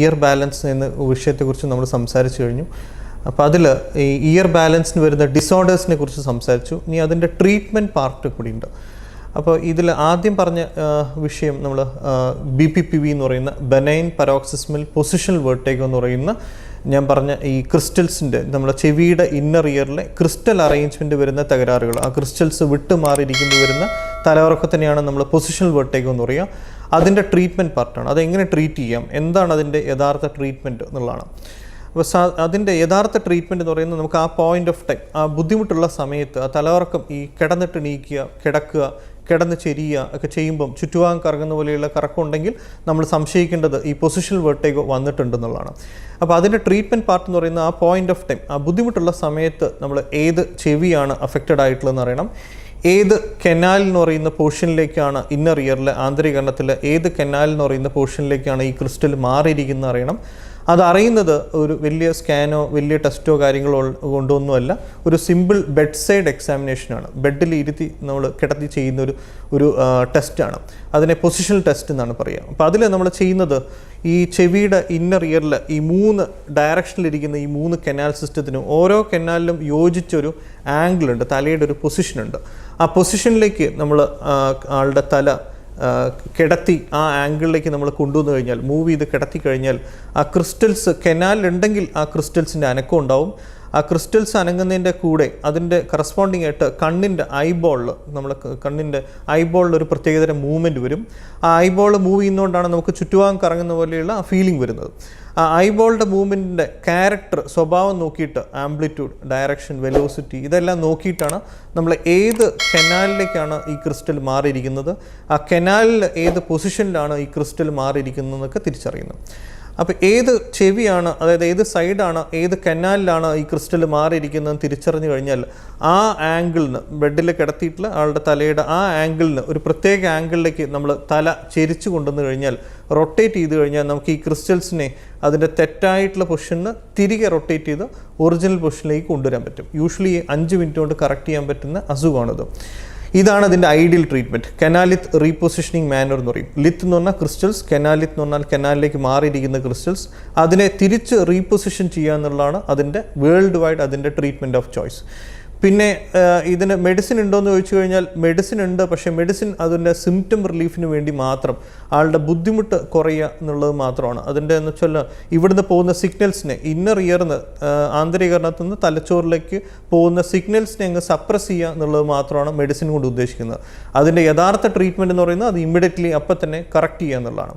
Year balance എന്ന വിഷയത്തെക്കുറിച്ച് നമ്മൾ സംസാരിച്ചു കഴിഞ്ഞു. അപ്പോൾ അതിൽ ഈ ഇയർ ബാലൻസിന് വരുന്ന ഡിസോർഡേഴ്സിനെ കുറിച്ച് സംസാരിച്ചു. ഇനി അതിന്റെ ട്രീറ്റ്മെന്റ് പാർട്ട് കൂടിയുണ്ട് അപ്പോൾ ഇതിൽ ആദ്യം പറഞ്ഞ വിഷയം നമ്മൾ ബി പി പി വി എന്ന് പറയുന്ന ബനൈൻ പരോക്സിസ്മൽ പൊസിഷണൽ വേർട്ടേക്ക് എന്ന് പറയുന്ന ഞാൻ പറഞ്ഞ ഈ ക്രിസ്റ്റൽസിന്റെ നമ്മുടെ ചെവിയുടെ ഇന്നർ ഇയറിലെ ക്രിസ്റ്റൽ അറേഞ്ച്മെന്റ് വരുന്ന തകരാറുകൾ. ആ ക്രിസ്റ്റൽസ് വിട്ട് മാറിയിരിക്കുമ്പോൾ വരുന്ന തന്നെയാണ് നമ്മൾ പൊസിഷണൽ വേർട്ടേക്ക് എന്ന് പറയുക. അതിന്റെ ട്രീറ്റ്മെന്റ് പാർട്ടാണ് അതെങ്ങനെ ട്രീറ്റ് ചെയ്യാം? എന്താണ് അതിന്റെ യഥാർത്ഥ ട്രീറ്റ്മെന്റ് എന്നുള്ളതാണ്. അപ്പോൾ സാ അതിന്റെ യഥാർത്ഥ ട്രീറ്റ്മെന്റ് എന്ന് പറയുന്നത് നമുക്ക് ആ പോയിന്റ് ഓഫ് ടൈം ആ ബുദ്ധിമുട്ടുള്ള സമയത്ത് ആ തലകറക്കം ഈ കിടന്നിട്ട് നീക്കുക കിടക്കുക കിടന്ന് ചെരിയുക ഒക്കെ ചെയ്യുമ്പം ചുറ്റുഭാഗം കറങ്ങുന്ന പോലെയുള്ള കറക്കം ഉണ്ടെങ്കിൽ നമ്മൾ സംശയിക്കേണ്ടത് ഈ പൊസിഷണൽ വേർട്ടേക്ക് വന്നിട്ടുണ്ടെന്നുള്ളതാണ് അപ്പോൾ അതിന്റെ ട്രീറ്റ്മെന്റ് പാർട്ട് എന്ന് പറയുന്നത് ആ പോയിന്റ് ഓഫ് ടൈം ആ ബുദ്ധിമുട്ടുള്ള സമയത്ത് നമ്മൾ ഏത് ചെവിയാണ് അഫക്റ്റഡ് ആയിട്ടുള്ളതെന്ന് അറിയണം. ഏത് കെനാൽ എന്ന് പറയുന്ന പോർഷനിലേക്കാണ് ഇന്നർ ഇയറിലെ ആന്തരികരണത്തിൽ ഏത് കെനാൽ എന്ന് പറയുന്ന പോർഷനിലേക്കാണ് ഈ ക്രിസ്റ്റൽ മാറിയിരിക്കുന്നത് അറിയണം. അത് അറിയുന്നത് ഒരു വലിയ സ്കാനോ വലിയ ടെസ്റ്റോ കാര്യങ്ങളോ കൊണ്ടൊന്നുമല്ല. ഒരു സിമ്പിൾ ബെഡ് സൈഡ് എക്സാമിനേഷനാണ്. ബെഡിൽ ഇരുത്തി നമ്മൾ കിടത്തി ചെയ്യുന്ന ഒരു ഒരു ടെസ്റ്റാണ് അതിനെ പൊസിഷണൽ ടെസ്റ്റ് എന്നാണ് പറയുക. അപ്പോൾ അതിൽ നമ്മൾ ചെയ്യുന്നത് ഈ ചെവിയുടെ ഇന്നർ ഇയറിൽ ഈ മൂന്ന് ഡയറക്ഷനിലിരിക്കുന്ന ഈ മൂന്ന് കനാൽ സിസ്റ്റത്തിനും ഓരോ കെനാലിലും യോജിച്ചൊരു ആംഗിൾ ഉണ്ട് തലയുടെ ഒരു പൊസിഷനുണ്ട് ആ പൊസിഷനിലേക്ക് നമ്മൾ ആളുടെ തല കിടത്തി ആ ആംഗിളിലേക്ക് നമ്മൾ കൊണ്ടുവന്നു കഴിഞ്ഞാൽ മൂവ് ചെയ്ത് കിടത്തി കഴിഞ്ഞാൽ ആ ക്രിസ്റ്റൽസ് കെനാലുണ്ടെങ്കിൽ ആ ക്രിസ്റ്റൽസിന്റെ അനക്കം ഉണ്ടാവും. ആ ക്രിസ്റ്റൽസ് അനങ്ങുന്നതിന്റെ കൂടെ അതിന്റെ കറസ്പോണ്ടിങ് ആയിട്ട് കണ്ണിന്റെ ഐബോളിൽ നമ്മൾ കണ്ണിന്റെ ഐബോളിൽ ഒരു പ്രത്യേകതരം മൂവ്മെന്റ് വരും. ആ ഐബോൾ മൂവ് ചെയ്യുന്നതുകൊണ്ടാണ് നമുക്ക് ചുറ്റുഭാഗം കറങ്ങുന്ന പോലെയുള്ള ആ ഫീലിംഗ് വരുന്നത്. ആ ഐബോളിന്റെ മൂവ്മെന്റിന്റെ ക്യാരക്ടർ സ്വഭാവം നോക്കിയിട്ട് ആംപ്ലിറ്റ്യൂഡ് ഡയറക്ഷൻ വെലോസിറ്റി ഇതെല്ലാം നോക്കിയിട്ടാണ് നമ്മൾ ഏത് കെനാലിലേക്കാണ് ഈ ക്രിസ്റ്റൽ മാറിയിരിക്കുന്നത്. ആ കെനാലിൽ ഏത് പൊസിഷനിലാണ് ഈ ക്രിസ്റ്റൽ മാറിയിരിക്കുന്നതെന്നൊക്കെ തിരിച്ചറിയുന്നത്. അപ്പോൾ ഏത് ചെവിയാണ് അതായത് ഏത് സൈഡാണ് ഏത് കനാലിലാണ് ഈ ക്രിസ്റ്റൽ മാറിയിരിക്കുന്നത് തിരിച്ചറിഞ്ഞു കഴിഞ്ഞാൽ ആ ആംഗിളിന് ബെഡിൽ കിടത്തിയിട്ടുള്ള ആളുടെ തലയുടെ ആ ആംഗിളിന് ഒരു പ്രത്യേക ആംഗിളിലേക്ക് നമ്മൾ തല ചെരിച്ചു കൊണ്ടുവന്നു കഴിഞ്ഞാൽ റൊട്ടേറ്റ് ചെയ്ത് കഴിഞ്ഞാൽ നമുക്ക് ഈ ക്രിസ്റ്റൽസിനെ അതിന്റെ തെറ്റായിട്ടുള്ള പൊസിഷന് തിരികെ റൊട്ടേറ്റ് ചെയ്ത് ഒറിജിനൽ പൊസിഷനിലേക്ക് കൊണ്ടുവരാൻ പറ്റും. യൂഷ്വലി അഞ്ച് മിനിറ്റ് കൊണ്ട് കറക്റ്റ് ചെയ്യാൻ പറ്റുന്ന അസുഖമാണിത്. ഇതാണ് അതിന്റെ ideal treatment canalith repositioning manoeuvre എന്ന് പറയും. ലിത്ത് എന്ന് പറഞ്ഞാൽ ക്രിസ്റ്റൽസ് കനാലിത്ത് എന്ന് പറഞ്ഞാൽ കനാലിലേക്ക് മാറിയിരിക്കുന്ന ക്രിസ്റ്റൽസ്. അതിനെ തിരിച്ച് റീപൊസിഷൻ ചെയ്യുക എന്നുള്ളതാണ് അതിന്റെ വേൾഡ് വൈഡ് അതിന്റെ ട്രീറ്റ്മെന്റ് ഓഫ് ചോയ്സ് പിന്നെ ഇതിന് മെഡിസിൻ ഉണ്ടോ എന്ന് ചോദിച്ചു കഴിഞ്ഞാൽ മെഡിസിൻ ഉണ്ട്. പക്ഷേ മെഡിസിൻ അതിന്റെ സിംറ്റം റിലീഫിന് വേണ്ടി മാത്രം ആളുടെ ബുദ്ധിമുട്ട് കുറയുക എന്നുള്ളത് മാത്രമാണ്. അതിന്റെ എന്ന് വെച്ചാൽ ഇവിടുന്ന് പോകുന്ന സിഗ്നൽസിനെ ഇന്നർ ഇയർന്ന് ആന്തരികരണത്തിൽ നിന്ന് തലച്ചോറിലേക്ക് പോകുന്ന സിഗ്നൽസിനെ അങ്ങ് സപ്രസ് ചെയ്യുക എന്നുള്ളത് മാത്രമാണ് മെഡിസിൻ കൊണ്ട് ഉദ്ദേശിക്കുന്നത്. അതിന്റെ യഥാർത്ഥ ട്രീറ്റ്മെന്റ് എന്ന് പറയുന്നത് അത് ഇമ്മീഡിയറ്റ്ലി അപ്പം തന്നെ കറക്റ്റ് ചെയ്യുക എന്നുള്ളതാണ്.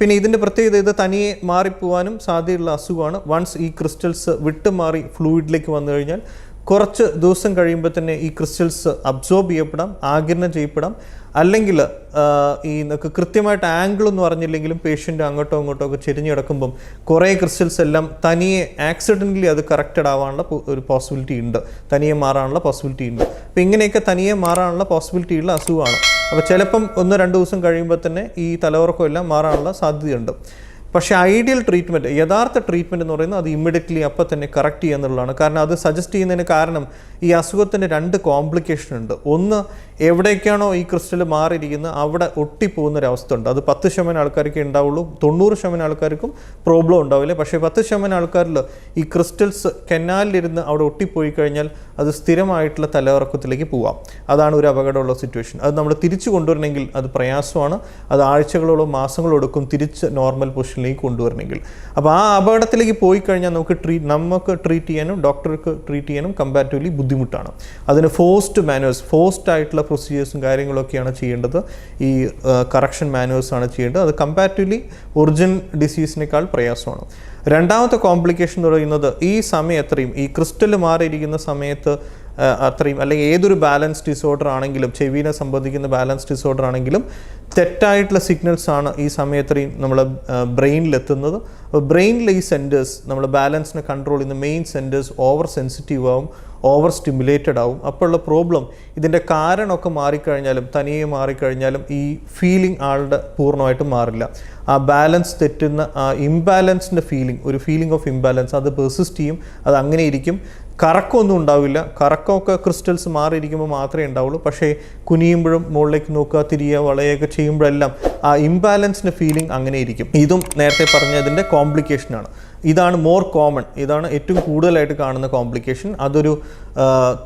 പിന്നെ ഇതിന്റെ പ്രത്യേകത ഇത് തനിയെ മാറിപ്പോവാനും സാധ്യതയുള്ള അസുഖമാണ്. വൺസ് ഈ ക്രിസ്റ്റൽസ് വിട്ടുമാറി ഫ്ലൂയിഡിലേക്ക് വന്നു കഴിഞ്ഞാൽ കുറച്ച് ദിവസം കഴിയുമ്പോൾ തന്നെ ഈ ക്രിസ്റ്റൽസ് അബ്സോർബ് ചെയ്യപ്പെടാം ആകിരണം ചെയ്യപ്പെടാം. അല്ലെങ്കിൽ ഈ കൃത്യമായിട്ട് ആംഗിൾ എന്ന് പറഞ്ഞില്ലെങ്കിലും പേഷ്യന്റ് അങ്ങോട്ടോ ഇങ്ങോട്ടോ ഒക്കെ ചെരിഞ്ഞു കിടക്കുമ്പം കുറേ ക്രിസ്റ്റൽസ് എല്ലാം തനിയെ ആക്സിഡന്റലി അത് കറക്റ്റഡ് ആവാനുള്ള ഒരു പോസിബിലിറ്റി ഉണ്ട്. തനിയെ മാറാനുള്ള പോസിബിലിറ്റി ഉണ്ട്. അപ്പോൾ ഇങ്ങനെയൊക്കെ തനിയെ മാറാനുള്ള പോസിബിലിറ്റി ഉള്ള അസുഖമാണ്. അപ്പോൾ ചിലപ്പം ഒന്ന് രണ്ട് ദിവസം കഴിയുമ്പോൾ തന്നെ ഈ തലമുറക്കം എല്ലാം മാറാനുള്ള സാധ്യതയുണ്ട്. പക്ഷേ ഐഡിയൽ ട്രീറ്റ്മെന്റ് യഥാർത്ഥ ട്രീറ്റ്മെന്റ് എന്ന് പറയുന്നത് അത് ഇമ്മീഡിയറ്റ്ലി അപ്പം തന്നെ കറക്റ്റ് ചെയ്യുക എന്നുള്ളതാണ്. കാരണം അത് സജസ്റ്റ് ചെയ്യുന്നതിന് കാരണം ഈ അസുഖത്തിന് രണ്ട് കോംപ്ലിക്കേഷൻ ഉണ്ട്. ഒന്ന് എവിടേക്കാണോ ഈ ക്രിസ്റ്റൽ മാറിയിരിക്കുന്നത് അവിടെ ഒട്ടിപ്പോകുന്നൊരവസ്ഥ ഉണ്ട്. അത് പത്ത് ശതമാനം ആൾക്കാർക്കേ ഉണ്ടാവുള്ളൂ തൊണ്ണൂറ് ശതമാനം ആൾക്കാർക്കും പ്രോബ്ലം ഉണ്ടാവില്ല. പക്ഷേ പത്ത് ശതമാനം ആൾക്കാരിൽ ഈ ക്രിസ്റ്റൽസ് കെനാലിലിരുന്ന് അവിടെ ഒട്ടിപ്പോയി കഴിഞ്ഞാൽ അത് സ്ഥിരമായിട്ടുള്ള തലവറക്കത്തിലേക്ക് പോവാം. അതാണ് ഒരു അപകടമുള്ള സിറ്റുവേഷൻ അത് നമ്മൾ തിരിച്ചു കൊണ്ടുവരണമെങ്കിൽ അത് പ്രയാസമാണ്. അത് ആഴ്ചകളോളം മാസങ്ങളോ എടുക്കും തിരിച്ച് നോർമൽ പൊസിഷനിലേക്ക് കൊണ്ടുവരണമെങ്കിൽ. അപ്പോൾ ആ അപകടത്തിലേക്ക് പോയി കഴിഞ്ഞാൽ നമുക്ക് ട്രീറ്റ് നമുക്ക് ട്രീറ്റ് ചെയ്യാനും ഡോക്ടർക്ക് ട്രീറ്റ് ചെയ്യാനും കമ്പാരിറ്റീവ്ലി ബുദ്ധിമുട്ടാണ്. അതിന് ഫോസ്റ്റ് മാനുവേഴ്സ് ഫോസ്റ്റ് ആയിട്ടുള്ള പ്രൊസീജിയേഴ്സും കാര്യങ്ങളൊക്കെയാണ് ചെയ്യേണ്ടത്. ഈ കറക്ഷൻ മാനുവേഴ്സ് ആണ് ചെയ്യേണ്ടത്. അത് കമ്പാരിറ്റീവ്ലി ഒറിജിൻ ഡിസീസിനേക്കാൾ പ്രയാസമാണ്. രണ്ടാമത്തെ കോംപ്ലിക്കേഷൻ എന്ന് പറയുന്നത് ഈ സമയം എത്രയും ഈ ക്രിസ്റ്റൽ മാറിയിരിക്കുന്ന സമയത്ത് അത്രയും അല്ലെങ്കിൽ ഏതൊരു ബാലൻസ് ഡിസോർഡർ ആണെങ്കിലും ചെവിനെ സംബന്ധിക്കുന്ന ബാലൻസ് ഡിസോർഡർ ആണെങ്കിലും തെറ്റായിട്ടുള്ള സിഗ്നൽസ് ആണ് ഈ സമയത്രയും നമ്മളെ ബ്രെയിനിലെത്തുന്നത് അപ്പോൾ ബ്രെയിനിലെ ഈ സെന്റേഴ്സ് നമ്മൾ ബാലൻസിനെ കൺട്രോൾ ചെയ്യുന്ന മെയിൻ സെന്റേഴ്സ് ഓവർ സെൻസിറ്റീവ് ആവും. ഓവർ സ്റ്റിമുലേറ്റഡ് ആവും അപ്പോഴുള്ള പ്രോബ്ലം ഇതിന്റെ കാരണമൊക്കെ മാറിക്കഴിഞ്ഞാലും തനിയെ മാറിക്കഴിഞ്ഞാലും ഈ ഫീലിംഗ് ആളുടെ പൂർണമായിട്ടും മാറില്ല. ആ ബാലൻസ് തെറ്റുന്ന ആ ഇംബാലൻസിന്റെ ഫീലിംഗ് ഒരു ഫീലിംഗ് ഓഫ് ഇംബാലൻസ് അത് പെർസിസ്റ്റ് ചെയ്യും അത് അങ്ങനെ ഇരിക്കും. കറക്കമൊന്നും ഉണ്ടാവില്ല. കറക്കമൊക്കെ ക്രിസ്റ്റൽസ് മാറിയിരിക്കുമ്പോൾ മാത്രമേ ഉണ്ടാവുള്ളൂ. പക്ഷേ കുനിയുമ്പോഴും മുകളിലേക്ക് നോക്കുക തിരിയുക വളയൊക്കെ ചെയ്യുമ്പോഴെല്ലാം ആ ഇംബാലൻസിന്റെ ഫീലിംഗ് അങ്ങനെ ഇരിക്കും ഇതും നേരത്തെ പറഞ്ഞതിന്റെ കോംപ്ലിക്കേഷനാണ്. ഇതാണ് മോർ കോമൺ. ഇതാണ് ഏറ്റവും കൂടുതലായിട്ട് കാണുന്ന കോംപ്ലിക്കേഷൻ. അതൊരു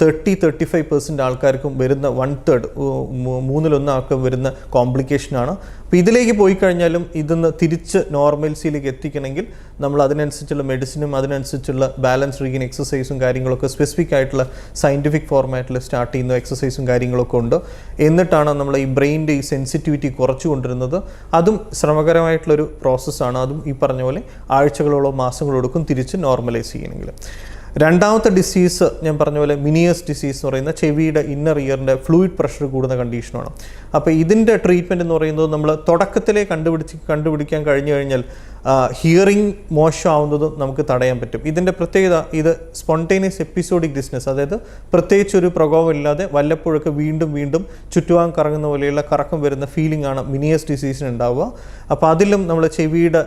തേർട്ടി തേർട്ടി ഫൈവ് പെർസെന്റ് ആൾക്കാർക്കും വരുന്ന വൺ തേർഡ് മൂന്നിലൊന്ന് ആൾക്കും വരുന്ന കോംപ്ലിക്കേഷനാണ് അപ്പോൾ ഇതിലേക്ക് പോയി കഴിഞ്ഞാലും ഇതൊന്ന് തിരിച്ച് നോർമൽസിയിലേക്ക് എത്തിക്കണമെങ്കിൽ നമ്മൾ അതിനനുസരിച്ചുള്ള മെഡിസിനും അതിനനുസരിച്ചുള്ള ബാലൻസ് റീഗിൻ എക്സസൈസും കാര്യങ്ങളൊക്കെ സ്പെസിഫിക് ആയിട്ടുള്ള സയന്റിഫിക് ഫോർമാറ്റിൽ സ്റ്റാർട്ട് ചെയ്യുന്ന എക്സസൈസും കാര്യങ്ങളൊക്കെ ഉണ്ട്. എന്നിട്ടാണ് നമ്മൾ ഈ ബ്രെയിനിന്റെ ഈ സെൻസിറ്റിവിറ്റി കുറച്ചു കൊണ്ടിരുന്നത്. അതും ശ്രമകരമായിട്ടുള്ളൊരു പ്രോസസ്സാണ് അതും ഈ പറഞ്ഞ പോലെ ആഴ്ചകളോളം മാസങ്ങളോ തിരിച്ച് നോർമലൈസ് ചെയ്യണമെങ്കിൽ. രണ്ടാമത്തെ ഡിസീസ് ഞാൻ പറഞ്ഞ പോലെ മിനിയസ് ഡിസീസ് എന്ന് പറയുന്ന ചെവിയുടെ ഇന്നർ ഇയറിന്റെ ഫ്ലൂയിഡ് പ്രഷർ കൂടുന്ന കണ്ടീഷനാണ് അപ്പോൾ ഇതിന്റെ ട്രീറ്റ്മെന്റ് എന്ന് പറയുന്നത് നമ്മൾ തുടക്കത്തിലേ കണ്ടുപിടിച്ച് കണ്ടുപിടിക്കാൻ കഴിഞ്ഞു കഴിഞ്ഞാൽ ഹിയറിംഗ് മോശമാവുന്നതും നമുക്ക് തടയാൻ പറ്റും. ഇതിന്റെ പ്രത്യേകത ഇത് സ്പോണ്ടേനിയസ് എപ്പിസോഡിക് ഡിസ്നസ് അതായത് പ്രത്യേകിച്ച് ഒരു പ്രകോപമില്ലാതെ വല്ലപ്പോഴൊക്കെ വീണ്ടും വീണ്ടും ചുറ്റുവാൻ കറങ്ങുന്ന പോലെയുള്ള കറക്കം വരുന്ന ഫീലിംഗ് ആണ് മിനിയസ് ഡിസീസിന് ഉണ്ടാവുക. അപ്പോൾ അതിലും നമ്മൾ ചെവിയുടെ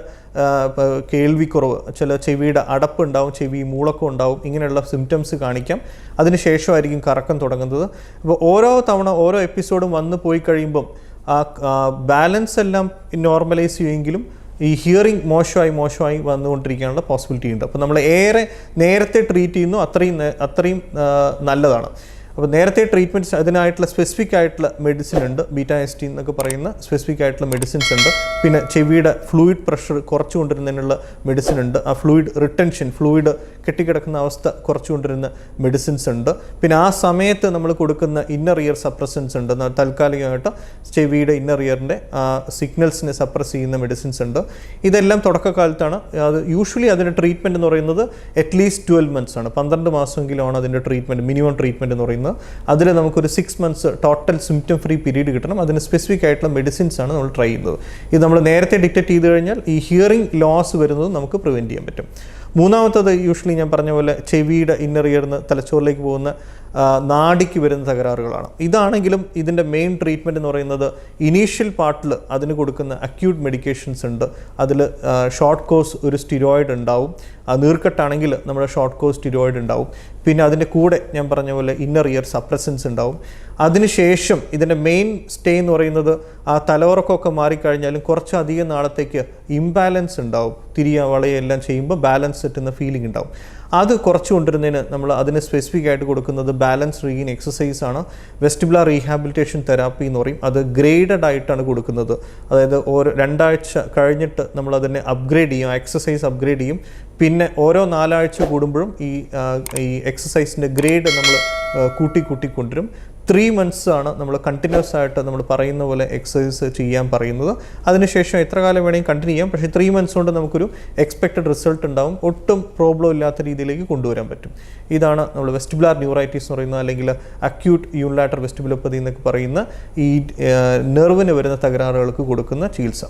കേൾവിക്കുറവ് ചില ചെവിയുടെ അടപ്പ് ഉണ്ടാവും ചെവി മൂളക്കം ഉണ്ടാവും ഇങ്ങനെയുള്ള സിംറ്റംസ് കാണിക്കാം. അതിനുശേഷമായിരിക്കും കറക്കം തുടങ്ങുന്നത്. അപ്പോൾ ഓരോ തവണ ഓരോ എപ്പിസോഡും വന്നു പോയി കഴിയുമ്പം ആ ബാലൻസ് എല്ലാം നോർമലൈസ് ചെയ്യുമെങ്കിലും ഈ ഹിയറിംഗ് മോശമായി മോശമായി വന്നുകൊണ്ടിരിക്കാനുള്ള പോസിബിലിറ്റി ഉണ്ട്. അപ്പോൾ നമ്മൾ ഏറെ നേരത്തെ ട്രീറ്റ് ചെയ്യുന്നു അത്രയും അത്രയും നല്ലതാണ്. അപ്പോൾ നേരത്തെ ട്രീറ്റ്മെന്റ്സ് അതിനായിട്ടുള്ള സ്പെസിഫിക് ആയിട്ടുള്ള മെഡിസിൻ ഉണ്ട്. ബീറ്റ ടി എന്നൊക്കെ പറയുന്ന സ്പെസിഫിക് ആയിട്ടുള്ള മെഡിസിൻസ് ഉണ്ട്. പിന്നെ ചെവിയുടെ ഫ്ലൂയിഡ് പ്രഷർ കുറച്ചു കൊണ്ടിരുന്നതിനുള്ള മെഡിസിൻ ഉണ്ട്. ആ ഫ്ലൂയിഡ് റിട്ടൻഷൻ ഫ്ലൂയിഡ് കെട്ടിക്കിടക്കുന്ന അവസ്ഥ കുറച്ചു കൊണ്ടിരുന്ന മെഡിസിൻസ് ഉണ്ട്. പിന്നെ ആ സമയത്ത് നമ്മൾ കൊടുക്കുന്ന ഇന്നർ ഇയർ സപ്രസൻസ് ഉണ്ട്. താൽക്കാലികമായിട്ട് ചെവിയുടെ ഇന്നർ ഇയറിന്റെ സിഗ്നൽസിനെ സപ്രസ് ചെയ്യുന്ന മെഡിസിൻസ് ഉണ്ട്. ഇതെല്ലാം തുടക്കകാലത്താണ്. അത് യൂഷ്വലി അതിന്റെ ട്രീറ്റ്മെന്റ് എന്ന് പറയുന്നത് അറ്റ്ലീസ്റ്റ് ട്വൽവ് മന്ത്സ് ആണ്. പന്ത്രണ്ട് മാസമെങ്കിലാണ് അതിന്റെ ട്രീറ്റ്മെന്റ് മിനിമം ട്രീറ്റ്മെന്റ് എന്ന് പറയുന്നത്. അതിൽ നമുക്കൊരു six months total symptom free period കിട്ടണം. അതിന് സ്പെസിഫിക് ആയിട്ടുള്ള മെഡിസിൻസ് ആണ് നമ്മൾ ട്രൈ ചെയ്യുന്നത്. ഇത് നമ്മൾ നേരത്തെ ഡിറ്റക്ട് ചെയ്ത് കഴിഞ്ഞാൽ ഈ ഹിയറിംഗ് ലോസ് വരുന്നത് നമുക്ക് പ്രിവെന്റ് ചെയ്യാൻ പറ്റും. മൂന്നാമത്തത് യൂഷ്വലി ഞാൻ പറഞ്ഞ പോലെ ചെവിയുടെ ഇന്നർ ഇയർന്ന് തലച്ചോറിലേക്ക് പോകുന്ന നാടിക്ക് വരുന്ന തകരാറുകളാണ്. ഇതാണെങ്കിലും ഇതിന്റെ മെയിൻ ട്രീറ്റ്മെന്റ് എന്ന് പറയുന്നത് ഇനീഷ്യൽ പാർട്ടിൽ അതിന് കൊടുക്കുന്ന അക്യൂട്ട് മെഡിക്കേഷൻസ് ഉണ്ട്. അതിൽ ഷോർട്ട് കോഴ്സ് ഒരു സ്റ്റിരോയിഡ് ഉണ്ടാവും. നീർക്കെട്ടാണെങ്കിൽ നമ്മുടെ ഷോർട്ട് കോഴ്സ് സ്റ്റിരോയിഡ് ഉണ്ടാവും. പിന്നെ അതിന്റെ കൂടെ ഞാൻ പറഞ്ഞ പോലെ ഇന്നർ ഇയർ സപ്രസൻസ് ഉണ്ടാവും. അതിനുശേഷം ഇതിന്റെ മെയിൻ സ്റ്റേ എന്ന് പറയുന്നത് ആ തലവറക്കമൊക്കെ മാറിക്കഴിഞ്ഞാലും കുറച്ചധികം നാളത്തേക്ക് ഇംബാലൻസ് ഉണ്ടാവും. തിരിയ വളയെല്ലാം ചെയ്യുമ്പോൾ ബാലൻസ് കിട്ടുന്ന ഫീലിംഗ് ഉണ്ടാവും. അത് കുറച്ച് കൊണ്ടുവരുന്നതിന് നമ്മൾ അതിന് സ്പെസിഫിക് ആയിട്ട് കൊടുക്കുന്നത് ബാലൻസ് റീഗിൻ എക്സസൈസ് ആണ്. വെസ്റ്റിബുലർ റീഹാബിലിറ്റേഷൻ തെറാപ്പി എന്ന് പറയും. അത് ഗ്രേഡഡ് ആയിട്ടാണ് കൊടുക്കുന്നത്. അതായത് ഓരോ രണ്ടാഴ്ച കഴിഞ്ഞിട്ട് നമ്മൾ അതിനെ അപ്ഗ്രേഡ് ചെയ്യും എക്സസൈസ് അപ്ഗ്രേഡ് ചെയ്യും. പിന്നെ ഓരോ നാലാഴ്ച കൂടുമ്പോഴും ഈ ഈ എക്സസൈസിന്റെ ഗ്രേഡ് നമ്മൾ കൂട്ടി കൂട്ടി കൊണ്ടുവരും. ത്രീ മന്ത്സ് ആണ് നമ്മൾ കണ്ടിന്യൂസ് ആയിട്ട് നമ്മൾ പറയുന്ന പോലെ എക്സസൈസ് ചെയ്യാൻ പറയുന്നത്. അതിനുശേഷം എത്ര കാലം വേണമെങ്കിൽ കണ്ടിന്യൂ ചെയ്യാം. പക്ഷേ ത്രീ മന്ത്സ് കൊണ്ട് നമുക്കൊരു എക്സ്പെക്റ്റഡ് റിസൾട്ട് ഉണ്ടാവും. ഒട്ടും പ്രോബ്ലം ഇല്ലാത്ത രീതിയിലേക്ക് കൊണ്ടുവരാൻ പറ്റും. ഇതാണ് നമ്മൾ വെസ്റ്റിബുലാർ ന്യൂറൈറ്റീസ് എന്ന് പറയുന്ന അല്ലെങ്കിൽ അക്യൂട്ട് യൂണിലാറ്റർ വെസ്റ്റിബുലോപ്പതി എന്നൊക്കെ പറയുന്ന ഈ നെർവിന് വരുന്ന തകരാറുകൾക്ക് കൊടുക്കുന്ന ചികിത്സ.